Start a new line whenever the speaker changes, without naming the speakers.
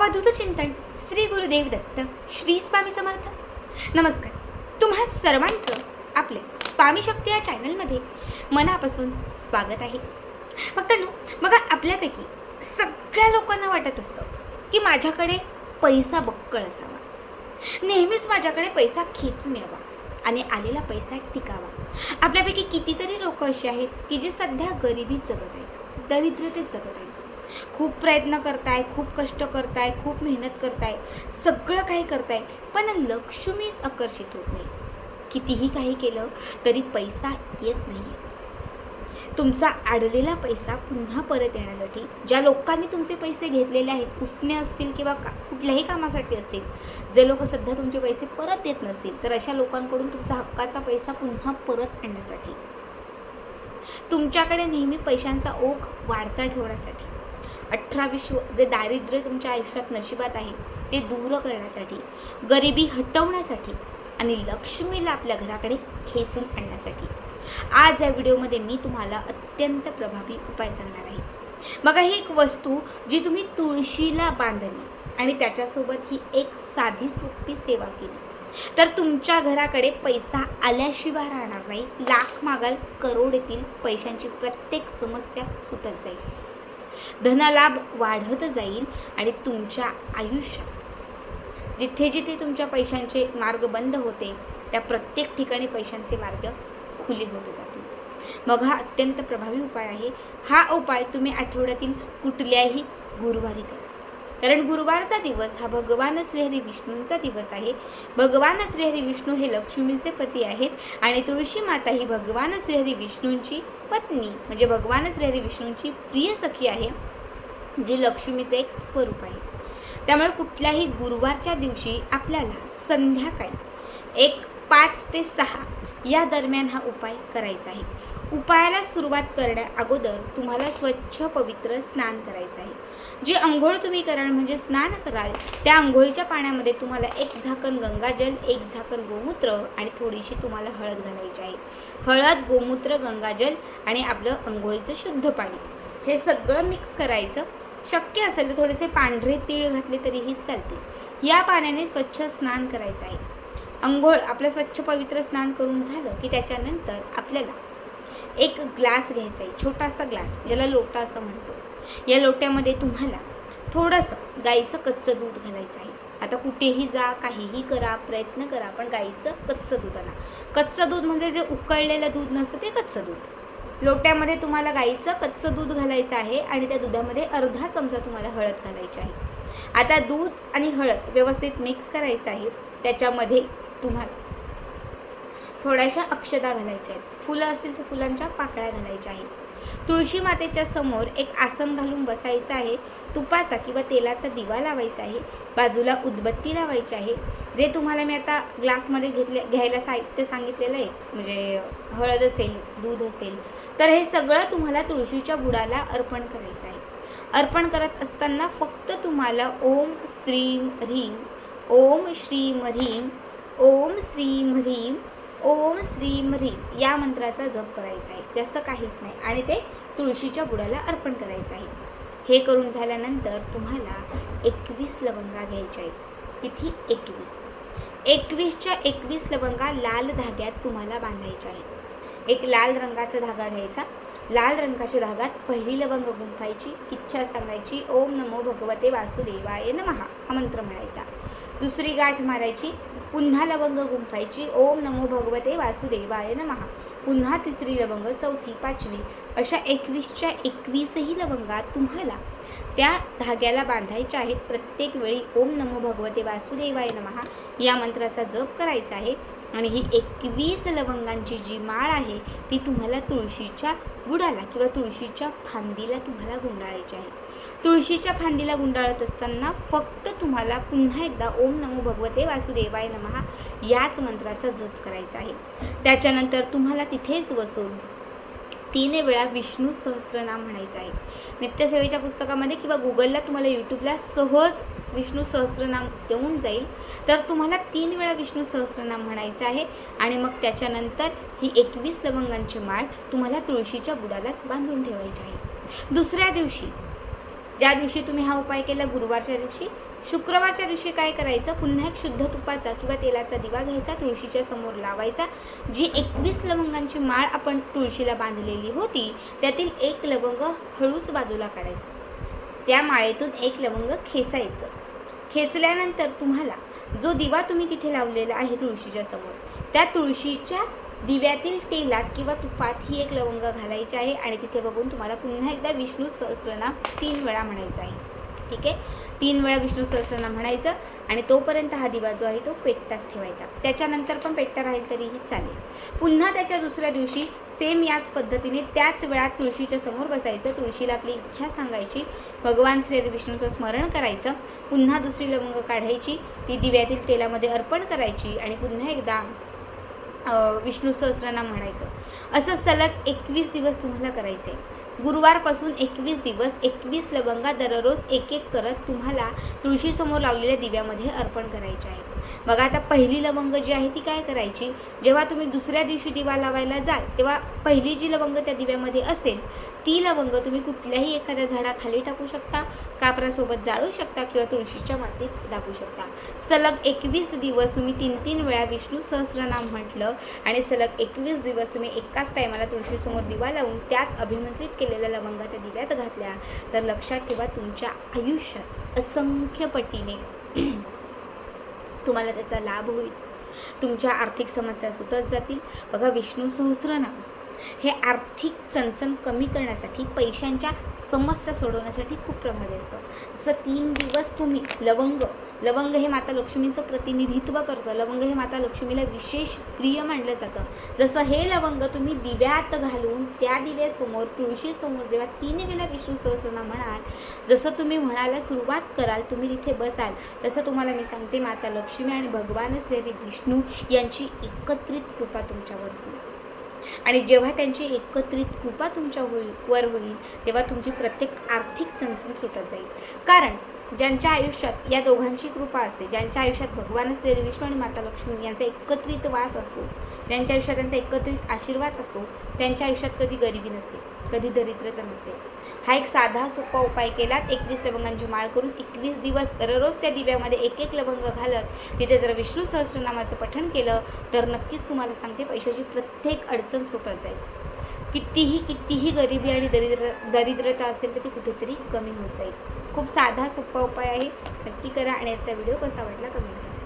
अवधूत चिंतन श्री गुरुदेव दत्त श्री स्वामी समर्थ. नमस्कार. तुम्हा सर्वांचं आपले स्वामी शक्ती या चॅनलमध्ये मनापासून स्वागत आहे. फक्त नो बघा आपल्यापैकी सगळ्या लोकांना वाटत असतं की माझ्याकडे पैसा बक्कळ असावा. नेहमीच माझ्याकडे पैसा खेचून यावा आणि आलेला पैसा टिकावा. आपल्यापैकी कितीतरी लोक अशी आहेत की जे सध्या गरिबीत जगत आहेत दरिद्रतेत जगत आहेत. खूप प्रयत्न करताय खूप कष्ट करताय खूप मेहनत करताय सगळं काही करताय पण लक्ष्मीच आकर्षित होत नाही. कितीही काही केलं तरी पैसा येत नाही. तुमचा अडलेला पैसा पुन्हा परत येण्यासाठी ज्या लोकांनी तुमचे पैसे घेतलेले आहेत उसने असतील किंवा का कुठल्याही कामासाठी असतील जे लोक सध्या तुमचे पैसे परत देत नसतील तर अशा लोकांकडून तुमचा हक्काचा पैसा पुन्हा परत आणण्यासाठी. तुमच्याकडे नेहमी पैशांचा ओघ वाढता ठेवण्यासाठी. अठरा विश्व जे दारिद्र्य तुमच्या आयुष्यात नशिबात आहे ते दूर करण्यासाठी गरिबी हटवण्यासाठी आणि लक्ष्मीला आपल्या घराकडे खेचून आणण्यासाठी. आज या व्हिडिओमध्ये मी तुम्हाला अत्यंत प्रभावी उपाय सांगणार आहे. बघा ही एक वस्तू जी तुम्ही तुळशीला बांधली आणि त्याच्यासोबत ही एक साधी सोपी सेवा केली. तर तुमच्या घराकडे पैसा आल्याशिवाय राहणार नाही. लाख मागाल करोड येतील पैशांची प्रत्येक समस्या सुटत जाईल. धनलाभ वाढत जाईल आणि तुमच्या आयुष्यात. जिथे जिथे तुमच्या पैशांचे मार्ग बंद होते त्या प्रत्येक ठिकाणी पैशांचे मार्ग खुले होत जातील. मग हा अत्यंत प्रभावी उपाय आहे. हा उपाय तुम्ही आठवड्यातील कुठल्याही गुरुवारी करा. कारण गुरुवारचा दिवस हा भगवान श्रीहरी विष्णूंचा दिवस आहे. भगवान श्रीहरी विष्णू हे लक्ष्मीचे पती आहेत आणि तुळशी माता ही भगवान श्रीहरी विष्णूंची पत्नी म्हणजे भगवान श्रीहरी विष्णूंची प्रिय सखी आहे जी लक्ष्मीचे एक स्वरूप आहे. त्यामुळे कुठल्याही गुरुवारच्या दिवशी आपल्याला संध्याकाळी एक पाच ते सहा या दरम्यान हा उपाय करायचा आहे. उपायाला सुरुवात करण्या अगोदर तुम्हाला स्वच्छ पवित्र स्नान करायचं आहे. जे अंघोळ तुम्ही कराल म्हणजे स्नान कराल त्या आंघोळीच्या पाण्यामध्ये तुम्हाला एक झाकण गंगाजल एक झाकण गोमूत्र आणि थोडीशी तुम्हाला हळद घालायची आहे. हळद गोमूत्र गंगाजल आणि आपलं अंघोळीचं शुद्ध पाणी. हे सगळं मिक्स करायचं. शक्य असेल तर थोडेसे पांढरे तीळ घातले तरीही चालते या पाण्याने स्वच्छ स्नान करायचं आहे. अंघोळ आपलं स्वच्छ पवित्र स्नान करून झालं की त्याच्यानंतर आपल्याला एक ग्लास घ्यायचा आहे छोटासा ग्लास ज्याला लोटा असं म्हणतो. या लोट्यामध्ये तुम्हाला थोडंसं गाईचं कच्चं दूध घालायचं आहे. आता कुठेही जा काहीही करा प्रयत्न करा पण गाईचं कच्चं दूध आणा. कच्चं दूध म्हणजे जे उकळलेलं दूध नसतं ते कच्चं दूध. लोट्यामध्ये तुम्हाला गाईचं कच्चं दूध घालायचं आहे आणि त्या दुधामध्ये अर्धा चमचा तुम्हाला हळद घालायची आहे. आता दूध आणि हळद व्यवस्थित मिक्स करायचं आहे. त्याच्यामध्ये तुम्हाला थोड्याशा अक्षता घालायच्या आहेत. फुलं असतील तर फुलांच्या पाकळ्या घालायच्या आहेत. तुळशी मातेच्या समोर एक आसन घालून बसायचं आहे. तुपाचा किंवा तेलाचा दिवा लावायचा आहे. बाजूला उदबत्ती लावायची आहे. जे तुम्हाला मी आता ग्लासमध्ये घेतले घ्यायला साहित्य सांगितलेलं आहे म्हणजे हळद असेल दूध असेल तर हे सगळं तुम्हाला तुळशीच्या बुडाला अर्पण करायचं आहे. अर्पण करत असताना फक्त तुम्हाला ओम श्रीम ह्रीम ओम श्रीम ह्रीम ओम श्रीम ह्रीम ओम श्रीम ह्रीम या मंत्राचा जप करायचा आहे. जास्त काहीच नाही. आणि ते तुळशीच्या बुडाला अर्पण करायचं आहे. हे करून झाल्यानंतर तुम्हाला एकवीस लवंगा घ्यायच्या आहेत. किती? एकवीस. एकवीसच्या एकवीस लवंगा लाल धाग्यात तुम्हाला बांधायच्या आहेत. एक लाल रंगाचा धागा घ्यायचा. लाल रंगाच्या धागात पहिली लवंग गुंफायची इच्छा सांगायची ओम नमो भगवते वासुदेवाय नमहा हा मंत्र म्हणायचा. दुसरी गाठ मारायची पुन्हा लवंग गुंफायची. ओम नमो भगवते वासुदेवाय नमहा पुन्हा तिसरी लवंग चौथी पाचवी. अशा एकवीसच्या एकवीसही लवंगा तुम्हाला त्या धाग्याला बांधायच्या आहेत. प्रत्येक वेळी ओम नमो भगवते वासुदेवाय नमहा या मंत्राचा जप करायचा आहे. आणि ही एकवीस लवंगांची जी माळ आहे ती तुम्हाला तुळशीच्या बुडाला किंवा तुळशीच्या फांदीला तुम्हाला गुंडाळायची आहे. तुळशीच्या फांदीला गुंडाळत असताना फक्त तुम्हाला पुन्हा एकदा ओम नमो भगवते वासुदेवाय नमहा याच मंत्राचा जप करायचा आहे. त्याच्यानंतर तुम्हाला तिथेच बसून तीन वेळा विष्णू सहस्रनाम म्हणायचं आहे. नित्यसेवेच्या पुस्तकामध्ये किंवा गुगलला तुम्हाला यूट्यूबला सहज विष्णू सहस्रनाम येऊन जाईल. तर तुम्हाला तीन वेळा विष्णू सहस्रनाम म्हणायचं आहे आणि मग त्याच्यानंतर ही एकवीस लवंगांची माळ तुम्हाला तुळशीच्या बुडालाच बांधून ठेवायची आहे. दुसऱ्या दिवशी ज्या दिवशी तुम्ही हा उपाय केला गुरुवारच्या दिवशी शुक्रवारच्या दिवशी काय करायचं? पुन्हा एक शुद्ध तुपाचा किंवा तेलाचा दिवा घ्यायचा तुळशीच्या समोर लावायचा. जी एकवीस लवंगांची माळ आपण तुळशीला बांधलेली होती त्यातील एक लवंग हळूच बाजूला काढायचं. त्या माळेतून एक लवंग खेचायचं. खेचल्यानंतर तुम्हाला जो दिवा तुम्ही तिथे लावलेला आहे तुळशीच्या समोर त्या तुळशीच्या दिव्यातील तेलात किंवा तुपात ही एक लवंग घालायची आहे आणि तिथे बघून तुम्हाला पुन्हा एकदा विष्णू सहस्रनाम तीन वेळा म्हणायचा आहे. ठीक आहे? तीन वेळा विष्णू सहस्त्रनाम म्हणायचं आणि तोपर्यंत हा दिवा जो आहे तो पेटताच ठेवायचा. त्याच्यानंतर पण पेटता राहील तरीही चालेल. पुन्हा त्याच्या दुसऱ्या दिवशी सेम याच पद्धतीने त्याच वेळात तुळशीच्या समोर बसायचं. तुळशीला आपली इच्छा सांगायची. भगवान श्री विष्णूचं स्मरण करायचं. पुन्हा दुसरी लवंग काढायची. ती दिव्यातील तेलामध्ये अर्पण करायची आणि पुन्हा एकदा विष्णू सहस्रनाम म्हणायचं. असं सलग एकवीस दिवस तुम्हाला करायचं आहे गुरुवारपासून एकवीस दिवस एकवीस लवंगा दररोज एक एक करत तुम्हाला तुळशीसमोर लावलेल्या दिव्यामध्ये अर्पण करायचे आहेत बघा आता पहिली लवंग जी आहे ती काय करायची? जेव्हा तुम्ही दुसऱ्या दिवशी दिवा लावायला जाल तेव्हा पहिली जी लवंग त्या दिव्यामध्ये असेल ती लवंग तुम्ही कुठल्याही एखाद्या झाडाखाली टाकू शकता. कापरासोबत जाळू शकता किंवा तुळशीच्या मातीत दाबू शकता. सलग एकवीस दिवस तुम्ही तीन तीन वेळा विष्णू सहस्रनाम म्हटलं आणि सलग एकवीस दिवस तुम्ही एकाच टायमाला तुळशीसमोर दिवा लावून त्याच अभिमंत्रित केलेल्या लवंगा त्या दिव्यात घातल्या. तर लक्षात ठेवा तुमच्या आयुष्यात असंख्य पटीने तुम्हाला त्याचा लाभ होईल. तुमच्या आर्थिक समस्या सुटत जातील. बघा विष्णू सहस्रनाम. हे आर्थिक चणचण कमी करण्यासाठी पैशांच्या समस्या सोडवण्यासाठी खूप प्रभावी असतं. जसं तीन दिवस तुम्ही लवंग लवंग हे माता लक्ष्मीचं प्रतिनिधित्व करतं. लवंग हे माता लक्ष्मीला विशेष प्रिय मानलं जातं. जसं हे लवंग तुम्ही दिव्यात घालून त्या दिव्यासमोर तुळशीसमोर जेव्हा तीन वेळा विष्णू सहस्रनाम म्हणाल जसं तुम्ही म्हणायला सुरुवात कराल तुम्ही तिथे बसाल तसं तुम्हाला मी सांगते माता लक्ष्मी आणि भगवान श्री विष्णू यांची एकत्रित कृपा तुमच्यावर होईल. आणि जेव्हा त्यांची एकत्रित कृपा तुमच्या होईल वर होईल तेव्हा तुमची प्रत्येक आर्थिक चणचण सुटत जाईल. कारण ज्यांच्या आयुष्यात या दोघांची कृपा असते ज्यांच्या आयुष्यात भगवान श्री विष्णू आणि माता लक्ष्मी यांचा एकत्रित वास असतो ज्यांच्या आयुष्यात त्यांचा एकत्रित आशीर्वाद असतो त्यांच्या आयुष्यात कधी गरिबी नसते कधी दरिद्रता नसते. हा एक साधा सोपा उपाय केलात एकवीस लवंगांची माळ करून एकवीस दिवस दररोज त्या दिव्यामध्ये एक एक लवंग घालत तिथे जर विष्णू सहस्रनामाचं पठण केलं तर नक्कीच तुम्हाला सांगते पैशाची प्रत्येक अडचण सुटत जाईल. कितीही कितीही गरिबी आणि दरिद्र दरिद्रता असेल तर ती कुठेतरी कमी होत जाईल. खूप साधा सोपा उपाय आहे. नक्की करा आणि याचा व्हिडिओ कसा वाटला कमेंट करा.